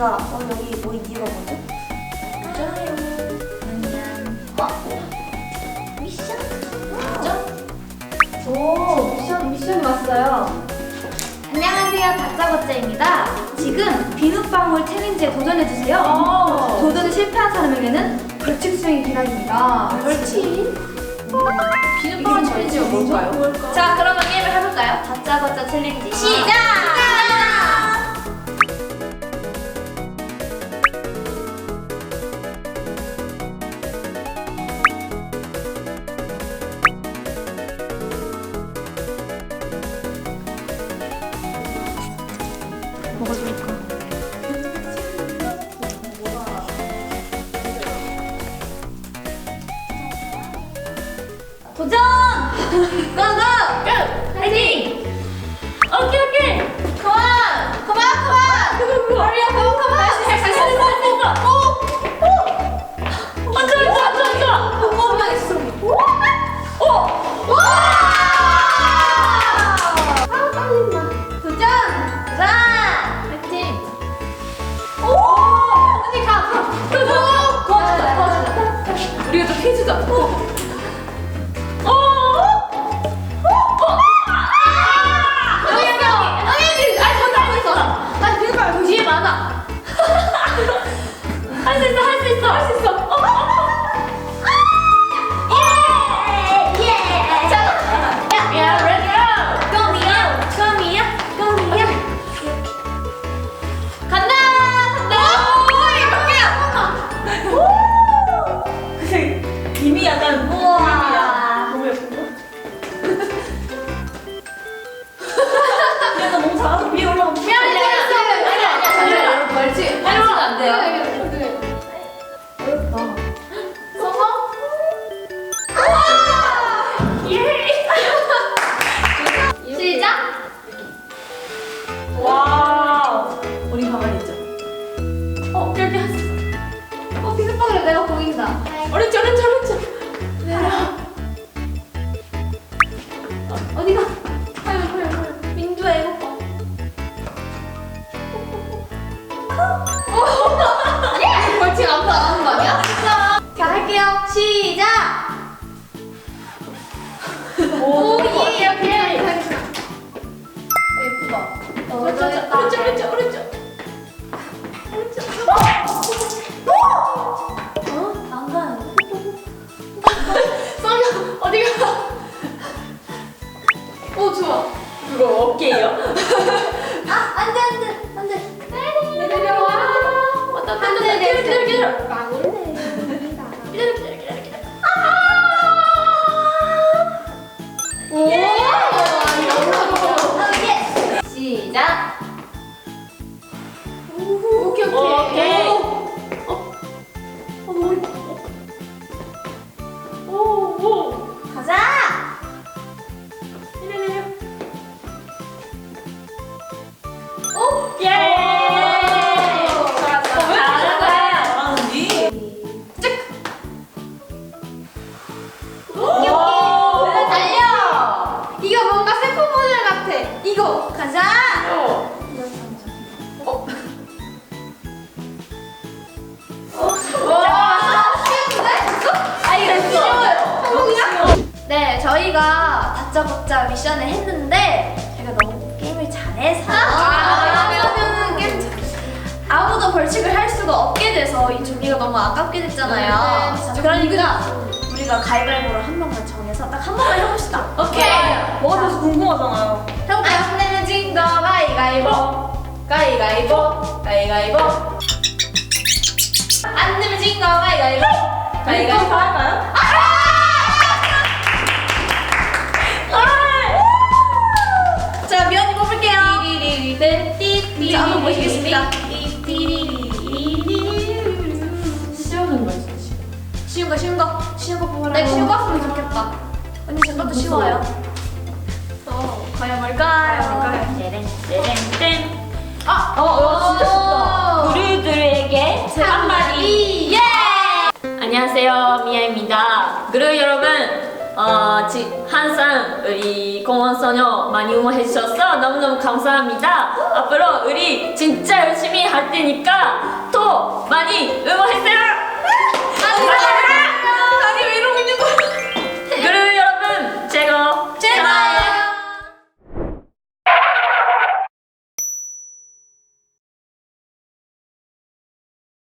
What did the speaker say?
여기 뭐죠? 어? 미션? 뭐죠? 오, 미션, 미션이 왔어요. 안녕하세요 다짜고짜입니다 지금 비눗방울 챌린지에 도전해주세요 오. 도전에 실패한 사람에게는 벌칙 수행이 기다립니다 벌칙? 비눗방울 챌린지가 뭘까요? 자 그러면 게임을 해볼까요? 다짜고짜 챌린지 시작! 뭐가 좋을까? 도전! 고고! 고! 파이팅! 해주자. 어? 어디가? 하여, 하여, 하여. 민주야, 이거 봐. 예! 벌칙 안 하는 거 아니야? 자, 할게요. 시작! 오, 오, 예, 오케이. 예쁘다. 어, 오른쪽. 오른쪽, 오른쪽, 오 좋아. 그거 어깨예요? 아 안돼 안돼 안돼. 내려와. 왔다 왔다 안돼 기다려 기 같아. 이거 가자. 어. 와. 쉬운데? 아? 네, 저희가 다짜고짜 미션을 했는데 제가 너무 게임을 잘해서 아, 그러면은 게임 잘- 아무도 벌칙을 할 수가 없게 돼서 이 조기가 너무 아깝게 됐잖아요. 네, 그러니까 우리가 가위바위보를 한 번만 정해서 딱 한 번만 해봅시다. 오케이. 뭐가 돼서 궁금하잖아요. 해볼까요? 안 내면 진 거 가위가위보 가위가위보 가위가위보 안 내면 진 거 가위가위보 이거 가위가위보 할까요? 자, 미연이 뽑을게요. 자, 한번 보시겠습니다. 쉬우는 쉬운 거, 쉬운 거. 쉬운 거 뽑아라. 네, 쉬운 거 했으면 좋겠다. 언니, 제 것도 쉬워요. 어, 과연 뭘까요? 뭘까요? 땡땡땡. 아, 어, 어, 진짜 쉽다. 제 한마디. 예! 안녕하세요, 미아입니다. 그리고 여러분, 어, 지, 항상 우리 공원소녀 많이 응원해 주셔서 너무너무 감사합니다. 앞으로 우리 진짜 열심히 할 테니까 또 많이 응원해주세요.